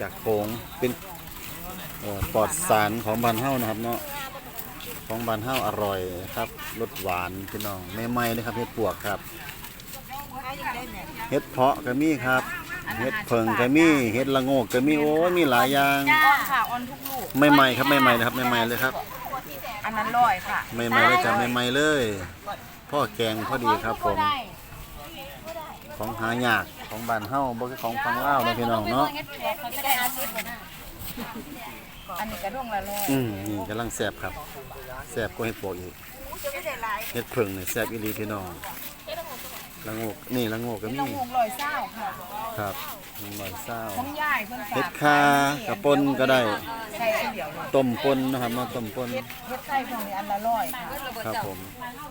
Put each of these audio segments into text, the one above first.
จากโขงเป็นเอ่อปลอดสารของบานเฮานะครับเนาะของบานเฮาอร่อยครับรสหวานพี่น้องใหม่ๆเลยครับเห็ดปวกครับเห็ดเพาะก็มีครับเห็ดเพิงก็มีเห็ดละโงกก็มีโอ้ยมีหลายอย่างออนค่ะออนทุกลูกใหม่ๆครับใหม่ๆเลยครับใหม่ๆเลยครับ อันนั้นร้อยค่ะใหม่ๆเลยจ้ะใหม่ๆเลยพ่อแกงพอดีครับผม ของหายากของบ้านเฮาบ่คือของฟังลาวนะพี่น้องเนาะอันนี้กระด้งละร้อยอืมนี่กำลังแซ่บครับแซ่บกว่าเห็ดปวกอีกเห็ดเพิ่งนี่แซ่บอีหลีพี่น้อง ละโงกนี่ละโงกก็นี่มีละหงร้อยเศร้าค่ะครับหนึ่งร้อยเศร้าของย่ายเพิ่นฝากเห็ดคากระปนก็ได้ใส่อันเดียวเลยต้มปนนะครับเนาะต้มปนเฮ็ดเฮ็ดไส้พวกนี้อันละร้อยค่ะครับผม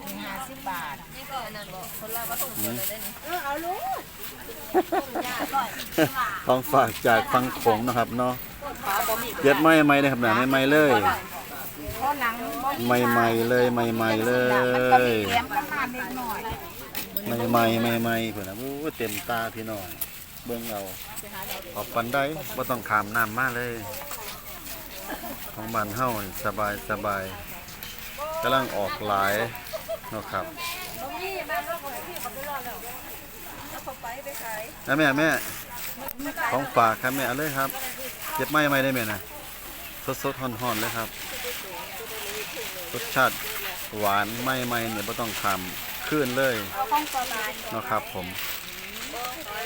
มีห้าสิบบาทของฝากจากฟังโขงนะครับเนาะเย็ดไม่ไม่เลยครับหนาใหม่ๆเลยเพราะหนังบ่ใหม่ๆเลยใหม่ๆเลมันก็มียแหลมประมาณเล็กน้อย ใหม่ๆใหม่ๆเพิ่นนะโอ้เต็มตาพี่น้องเบิ่งเอาออกปันได้บ่ต้องขามน้ำมากเลย ของบ้านเฮ้าสบายสบายกำลังออกหลายเนาะครับนะแม่แม่ของฝากครับแม่เอาเลยครับเก็บไม้ไม้ได้ไหมนะสดๆห่อนๆเลยครับ รสชาติ หวานไม่ไม่เนี่ยบ่ต้องขามขึ้นเลยห้องประมาณเนาะครับผม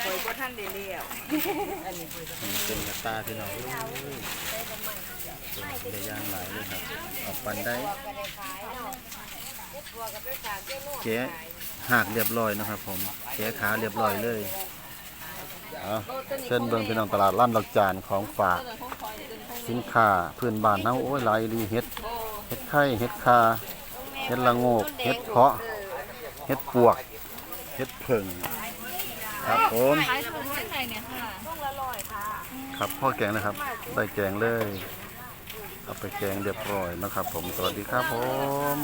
โดยบ่ทันได้เลี้ยวนี่เป็นกระตาพี่น้องเป็นได้ย่างหลายเลยครับออกปันได้เจ๊หักเรียบร้อยนะครับ ผมเจ๊ขาเรียบร้อยเลยเอาเส้นเบิ่งพี่น้องตลาดร้านดอกจานของฝาก สินค้าพื้นบ้านเฮาโอ้ยหลายอีหลีเฮ็ดเฮ็ดไข่เฮ็ดคา เฮ็ดละโงกเฮ็ดเพาะเฮ็ดปวกเฮ็ดผึ่งครับผมขายถุงเท่าไหร่เนี่ยค่ะ ครับพ่อแกงนะครับ ได้แกงเลย เอาไปแกงเรียบร้อยนะครับผม สวัสดีครับผม